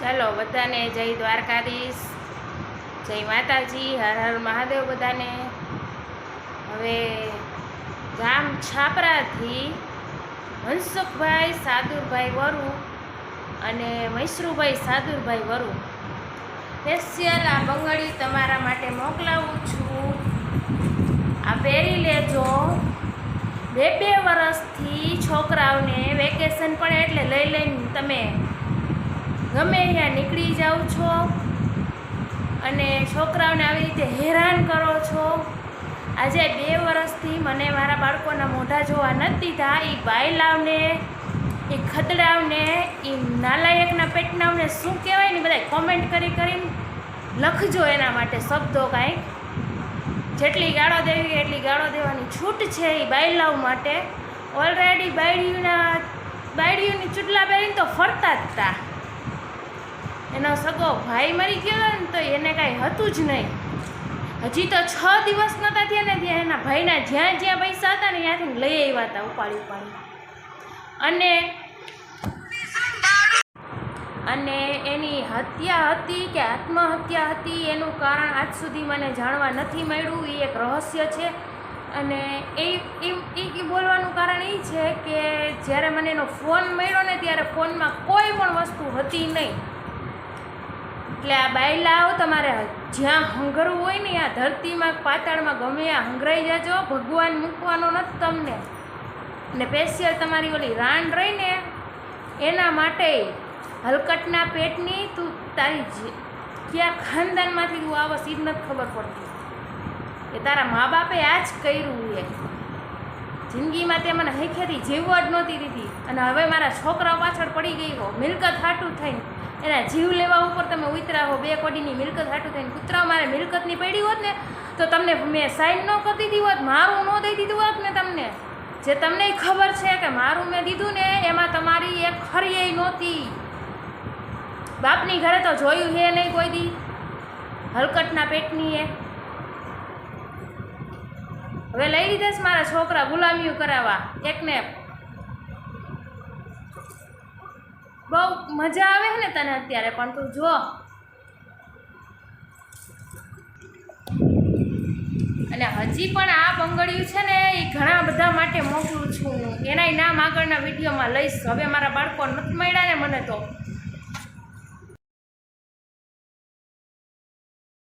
ચાલો બધાને જય દ્વારકાધીશ. જય માતાજી, હર હર મહાદેવ બધાને. હવે ગામ છાપરાથી હંસુખભાઈ સાદુરભાઈ વરુ અને મૈસરુભાઈ સાદુરભાઈ વરુ. સ્પેશિયલ આ બંગડી તમારા માટે મોકલાવું છું. આ પહેરી લેજો. બે બે વર્ષથી છોકરાઓને વેકેશન પડે એટલે લઈ લઈને તમે ગમે ત્યાં નીકળી જાઓ છો અને છોકરાઓને આવી રીતે હેરાન કરો છો. આજે બે વર્ષથી મને મારા બાળકોના મોઢા જોવા નથી દીધા. એ બાયલાવને એ ખદડાવને એ નાલાયકના પેટનાવને શું કહેવાય ને બધા કોમેન્ટ કરી કરીને લખજો એના માટે શબ્દો કાંઈક. જેટલી ગાળો દેવી એટલી ગાળો દેવાની છૂટ છે એ બાયલાવ માટે. ઓલરેડી બાયડીઓના બાયડીઓની ચૂટલા પહેરીને તો ફરતા જ હતા એનો સગો ભાઈ મરી ગયો ને તો એને કાંઈ હતું જ નહીં. હજી તો છ દિવસ નહોતા થયા ને ત્યાં એના ભાઈના જ્યાં જ્યાં પૈસા હતા ને ત્યાંથી લઈ આવ્યા હતા ઉપાડી ઉપાડી. અને અને એની હત્યા હતી કે આત્મહત્યા હતી એનું કારણ આજ સુધી મને જાણવા નથી મળ્યું. એ એક રહસ્ય છે. અને એ એ બોલવાનું કારણ એ છે કે જ્યારે મને એનો ફોન મળ્યો ને ત્યારે ફોનમાં કોઈ પણ વસ્તુ હતી નહીં. એટલે આ બાયલાઓ તમારે. જ્યાં હંગરવું હોય ને આ ધરતીમાં પાતાળમાં ગમે આ હંગરાઈ જાજો. ભગવાન મૂકવાનો નથી તમને. ને સ્પેશિયલ તમારી ઓલી રાંડ રહીને એના માટે હલકટના પેટની તું તારી ક્યાં ખાનદાનમાંથી તું આવો, સીધ નથી ખબર પડતી. કે તારા મા બાપે આ જ કર્યું એ. જિંદગીમાં તે મને હૈખેથી જીવવા જ નહોતી દીધી. અને હવે મારા છોકરા પાછળ પડી ગઈ હો, મિલકત હાટું થઈને. એના જીવ લેવા ઉપર તમે ઉતરા હો, બે કોડીની મિલકત હાટું થઈને. કૂતરા મારે મિલકતની પડી હોત ને, તો તમને મેં સાઈન ન કરી દીધી હોત, મારું ન દઈ દીધું હોત ને તમને. જે તમને ખબર છે કે મારું મેં દીધું ને, એમાં તમારી એક ખરી નહોતી. બાપની ઘરે તો જોયું હે નહીં કોઈ દી. હલકટના પેટની એ. હવે લઈ લીધે છે મારા છોકરા, ગુલામીઓ કરાવવા. એકને બહુ મજા આવે ને તને અત્યારે પણ તું જો. અને હજી પણ આ બંગડિયું છે ને, એ ઘણા બધા માટે મોકલું છું એનાય નામ આગળના વિડીયોમાં લઈશ. હવે મારા બાળકો નથી મળ્યા ને મને તો.